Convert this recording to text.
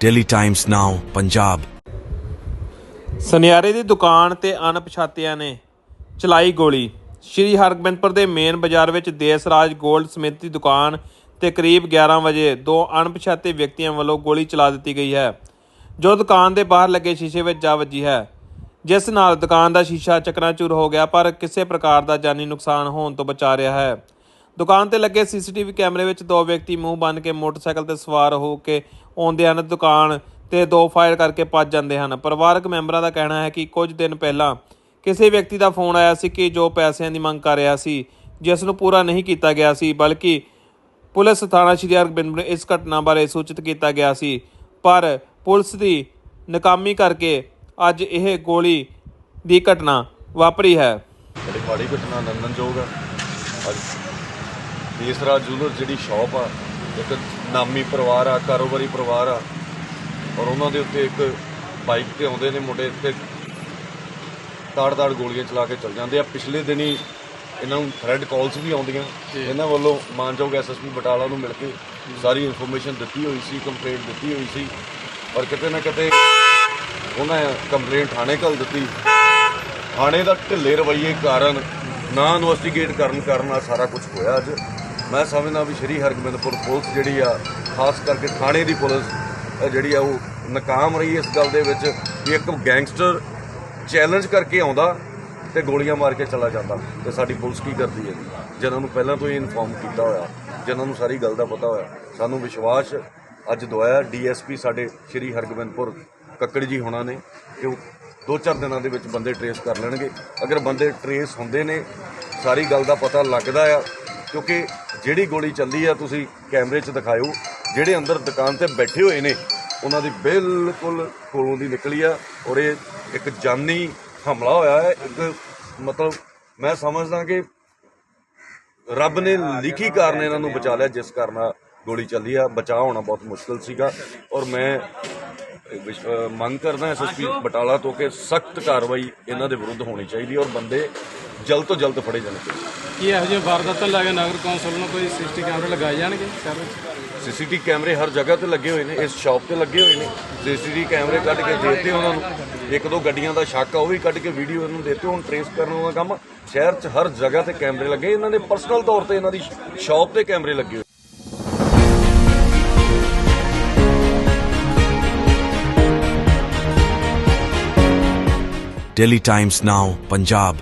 Daily Times Now, Punjab ਸੁਨਿਆਰੇ ਦੀ ਦੁਕਾਨ ਤੇ ਅਣਪਛਾਤਿਆਂ ਨੇ ਚਲਾਈ ਗੋਲੀ। ਸ਼੍ਰੀ ਹਰਗੋਬਿੰਦਪੁਰ ਦੇ ਮੇਨ ਬਾਜ਼ਾਰ ਵਿੱਚ ਦੇਸ ਰਾਜ 골ਡ ਸਮਿਤ ਦੀ ਦੁਕਾਨ ਤੇ ਕਰੀਬ 11 ਵਜੇ ਦੋ ਅਣਪਛਾਤੇ ਵਿਅਕਤੀਆਂ ਵੱਲੋਂ ਗੋਲੀ ਚਲਾ ਦਿੱਤੀ ਗਈ ਹੈ। ਜੋ ਦੁਕਾਨ ਦੇ ਬਾਹਰ ਲੱਗੇ ਸ਼ੀਸ਼ੇ ਵਿੱਚ ਜਾ ਵੱਜੀ ਹੈ। ਜਿਸ ਨਾਲ ਦੁਕਾਨ ਦਾ ਸ਼ੀਸ਼ਾ ਚਕਨਾਚੂਰ ਹੋ ਗਿਆ ਪਰ ਕਿਸੇ ਪ੍ਰਕਾਰ ਦਾ ਜਾਨੀ ਨੁਕਸਾਨ ਹੋਣ ਤੋਂ ਬਚਾ ਰਿਹਾ ਹੈ। ਦੁਕਾਨ ਤੇ ਲੱਗੇ ਸੀਸੀਟੀਵੀ ਕੈਮਰੇ ਵਿੱਚ ਦੋ ਵਿਅਕਤੀ ਮੂੰਹ ਬੰਨ ਕੇ ਮੋਟਰਸਾਈਕਲ ਤੇ ਸਵਾਰ ਹੋ ਕੇ ਆਉਂਦੇ ਹਨ। ਦੁਕਾਨ ਤੇ ਦੋ ਫਾਇਰ ਕਰਕੇ ਭੱਜ ਜਾਂਦੇ ਹਨ। ਪਰਿਵਾਰਕ ਮੈਂਬਰਾਂ ਦਾ ਕਹਿਣਾ ਹੈ ਕਿ ਕੁਝ ਦਿਨ ਪਹਿਲਾਂ ਕਿਸੇ ਵਿਅਕਤੀ ਦਾ ਫੋਨ ਆਇਆ ਸੀ ਕਿ ਜੋ ਪੈਸਿਆਂ ਦੀ ਮੰਗ ਕਰ ਰਿਹਾ ਸੀ, ਜਿਸ ਨੂੰ ਪੂਰਾ ਨਹੀਂ ਕੀਤਾ ਗਿਆ ਸੀ, ਬਲਕਿ ਪੁਲਿਸ ਥਾਣਾ ਸ਼੍ਰੀ ਹਰਗੋਬਿੰਦਪੁਰ ਨੂੰ ਇਸ ਘਟਨਾ ਬਾਰੇ ਸੂਚਿਤ ਕੀਤਾ ਗਿਆ ਸੀ। ਪਰ ਪੁਲਿਸ ਦੀ ਨਾਕਾਮੀ ਕਰਕੇ ਅੱਜ ਇਹ ਗੋਲੀ ਦੀ ਘਟਨਾ ਵਾਪਰੀ ਹੈ। ਬੜੀ ਮਾੜੀ ਘਟਨਾ ਨੰਦਨਯੋਗ ਆ ਅੱਜ ਤੀਸਰਾ ਜੂਲਰ ਜਿਹੜੀ ਸ਼ਾਪ ਆ ਇੱਕ ਨਾਮੀ ਪਰਿਵਾਰ ਆ ਕਾਰੋਬਾਰੀ ਪਰਿਵਾਰ ਆ ਔਰ ਉਹਨਾਂ ਦੇ ਉੱਤੇ ਇੱਕ ਬਾਈਕ ਤੇ ਆਉਂਦੇ ਨੇ ਮੁੰਡੇ ਤੇ ਤਾੜ-ਤਾੜ ਗੋਲੀਆਂ ਚਲਾ ਕੇ ਚਲ ਜਾਂਦੇ ਆ। ਪਿਛਲੇ ਦਿਨੀ ਇਹਨਾਂ ਨੂੰ ਥ੍ਰੈਡ ਕਾਲਸ ਵੀ ਆਉਂਦੀਆਂ। ਇਹਨਾਂ ਵੱਲੋਂ ਮਾਨਯੋਗ ਐਸਐਸਪੀ ਬਟਾਲਾ ਨੂੰ ਮਿਲ ਕੇ ਸਾਰੀ ਇਨਫੋਰਮੇਸ਼ਨ ਦਿੱਤੀ ਹੋਈ ਸੀ ਕੰਪਲੇਂਟ ਦਿੱਤੀ ਹੋਈ ਸੀ ਔਰ ਕਿਤੇ ਨਾ ਕਿਤੇ ਉਹਨਾਂ ਕੰਪਲੇਂਟ ਥਾਣੇ ਘੱਲ ਦਿੱਤੀ। ਥਾਣੇ ਦਾ ਢਿੱਲੇ ਰਵੱਈਏ ਕਾਰਨ ਨਾ ਇਨਵੈਸਟੀਗੇਟ ਕਰਨ ਕਾਰਨ ਆ ਸਾਰਾ ਕੁਝ ਹੋਇਆ ਅੱਜ। ਮੈਂ ਸਮਝਦਾ ਵੀ ਸ਼੍ਰੀ ਹਰਗੋਬਿੰਦਪੁਰ ਪੁਲਿਸ ਜਿਹੜੀ ਆ, ਖਾਸ ਕਰਕੇ ਥਾਣੇ ਦੀ ਪੁਲਿਸ ਜਿਹੜੀ ਆ, ਉਹ ਨਾਕਾਮ ਰਹੀ ਇਸ ਗੱਲ ਦੇ ਵਿੱਚ ਵੀ ਇੱਕ ਗੈਂਗਸਟਰ ਚੈਲੰਜ ਕਰਕੇ ਆਉਂਦਾ ਤੇ ਗੋਲੀਆਂ ਮਾਰ ਕੇ ਚਲਾ ਜਾਂਦਾ ਤੇ ਸਾਡੀ ਪੁਲਿਸ ਕੀ ਕਰਦੀ ਹੈ? ਜਿਨ੍ਹਾਂ ਨੂੰ ਪਹਿਲਾਂ ਤੋਂ ਹੀ ਇਨਫੋਰਮ ਕੀਤਾ ਹੋਇਆ, ਜਿਨ੍ਹਾਂ ਨੂੰ ਸਾਰੀ ਗੱਲ ਦਾ ਪਤਾ ਹੋਇਆ, ਸਾਨੂੰ ਵਿਸ਼ਵਾਸ ਅੱਜ ਦਵਾਇਆ ਡੀਐਸਪੀ ਸਾਡੇ ਸ਼੍ਰੀ ਹਰਗੋਬਿੰਦਪੁਰ ਕੱਕੜ ਜੀ ਹੋਣਾ ਨੇ ਕਿ ਉਹ ਦੋ ਚਾਰ ਦਿਨਾਂ ਦੇ ਵਿੱਚ ਬੰਦੇ ਟਰੇਸ ਕਰ ਲੈਣਗੇ। ਅਗਰ ਬੰਦੇ ਟਰੇਸ ਹੁੰਦੇ ਨੇ, ਸਾਰੀ ਗੱਲ ਦਾ ਪਤਾ ਲੱਗਦਾ ਆ ਕਿਉਂਕਿ ਜਿਹੜੀ ਗੋਲੀ ਚੱਲੀ ਆ ਤੁਸੀਂ ਕੈਮਰੇ 'ਚ ਦਿਖਾਇਓ ਜਿਹੜੇ ਅੰਦਰ ਦੁਕਾਨ ਤੇ ਬੈਠੇ ਹੋਏ ਨੇ ਉਹਨਾਂ ਦੀ ਬਿਲਕੁਲ ਕੋਲੋਂ ਦੀ ਨਿਕਲੀ ਆ ਔਰ ਇਹ ਇੱਕ ਜਾਨੀ ਹਮਲਾ ਹੋਇਆ ਹੈ। ਇੱਕ ਮਤਲਬ ਮੈਂ ਸਮਝਦਾ ਕਿ ਰੱਬ ਨੇ ਲਿਖੀ ਕਾਰਨ ਇਹਨਾਂ ਨੂੰ ਬਚਾ ਲਿਆ ਜਿਸ ਕਾਰਨ ਗੋਲੀ ਚੱਲੀ ਆ ਬਚਾਅ ਹੋਣਾ ਬਹੁਤ ਮੁਸ਼ਕਲ ਸੀਗਾ। ਔਰ ਮੈਂ ਮੰਗ ਕਰਦਾ ਐਸਐਸਪੀ ਬਟਾਲਾ ਤੋਂ ਕਿ ਸਖਤ ਕਾਰਵਾਈ ਇਹਨਾਂ ਦੇ ਵਿਰੁੱਧ ਹੋਣੀ ਚਾਹੀਦੀ ਔਰ ਬੰਦੇ ਜਲਦ ਤੋਂ ਜਲਦ ਫੜੇ ਜਾਣੇ। ਚਾਹੀਦੇ ਕੀ ਇਹੋ ਜਿਹੇ ਵਾਰਦਾਤਾਂ ਲੈ ਕੇ ਨਗਰ ਕੌਂਸਲ ਨੂੰ ਕੋਈ ਸਿਸਟੀ ਕੈਮਰੇ ਲਗਾਏ ਜਾਣਗੇ ਸ਼ਹਿਰ ਵਿੱਚ? ਸੀਸੀਟੀ ਕੈਮਰੇ ਹਰ ਜਗ੍ਹਾ ਤੇ ਲੱਗੇ ਹੋਏ ਨੇ ਇਸ ਸ਼ਾਪ ਤੇ ਲੱਗੇ ਹੋਏ ਨੇ। ਸੀਸੀਟੀ ਕੈਮਰੇ ਕੱਢ ਕੇ ਦੇਤੇ ਉਹਨਾਂ ਨੂੰ। ਇੱਕ ਦੋ ਗੱਡੀਆਂ ਦਾ ਸ਼ੱਕ ਆ ਉਹ ਵੀ ਕੱਢ ਕੇ ਵੀਡੀਓ ਇਹਨੂੰ ਦੇਤੇ ਹੁਣ ਟਰੇਸ ਕਰਨ ਦਾ ਕੰਮ ਸ਼ਹਿਰ 'ਚ ਹਰ ਜਗ੍ਹਾ ਤੇ ਕੈਮਰੇ ਲੱਗੇ ਇਹਨਾਂ ਦੇ ਪਰਸਨਲ ਤੌਰ ਤੇ ਇਹਨਾਂ ਦੀ ਸ਼ਾਪ ਤੇ ਕੈਮਰੇ ਲੱਗੇ ਹੋਏ Daily Times Now, Punjab.